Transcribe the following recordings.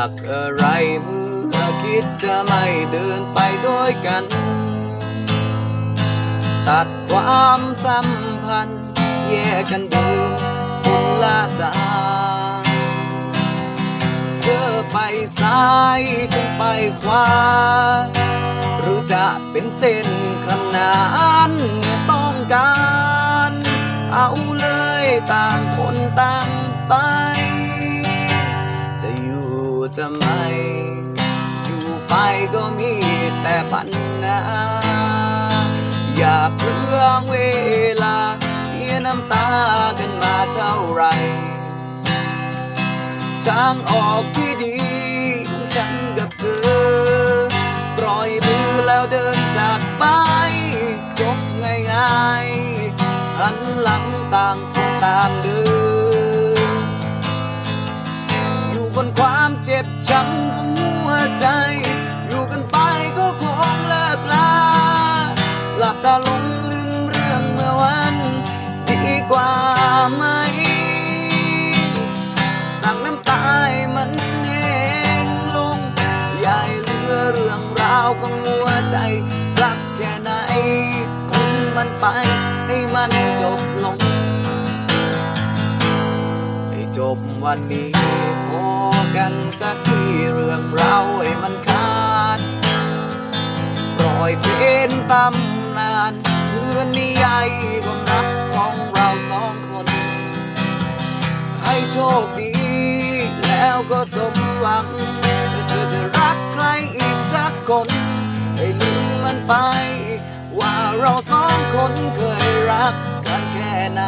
ากอะไรเมื่อคิดจะไม่เดินไปด้วยกัน ตัดความสัมพันธ์ แยกกันดินคนละจางเธอไปซ้ายฉันไปขวาหรือจะเป็นเส้นขนานต้องการ เอาเลยต่างคนต่างไป จะไม่อยู่ไปก็มีแต่ปัญหาอย่าเปลืองเวลา เสียน้ำตากันมาเท่าไหรทางออกที่ดีของฉันกับเธอ ปล่อยมือแล้วเดินจาก มันไป ให้มันจบลง ให้จบวันนี้พอกันสักทีเรื่องเราให้มันขาด ปล่อยเป็นตำนานเพื่อนนิยายความรักของเราสองคน ให้โชคดีแล้วก็สมหวังถ้าเธอจะรักใครอีกสักคน ให้ลืมมันไป ว่าเราสอง คนเคยรักกันแค่ไหน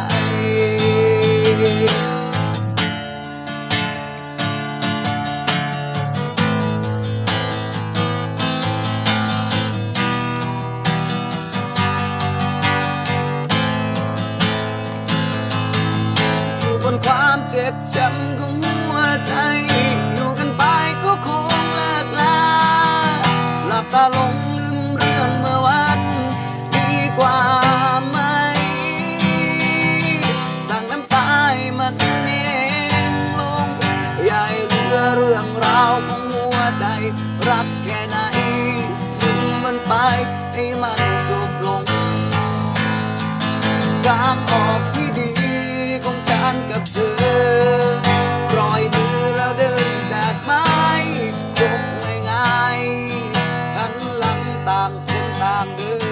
อยู่บนความเจ็บช้ำของหัวใจ รักแค่ไหนถึงมันไปให้มันจบลงจางออกที่ดีของฉันกับเธอปล่อยมือแล้วเดินจากไม้จบง่ายๆหันหลังตามคนตามเดิน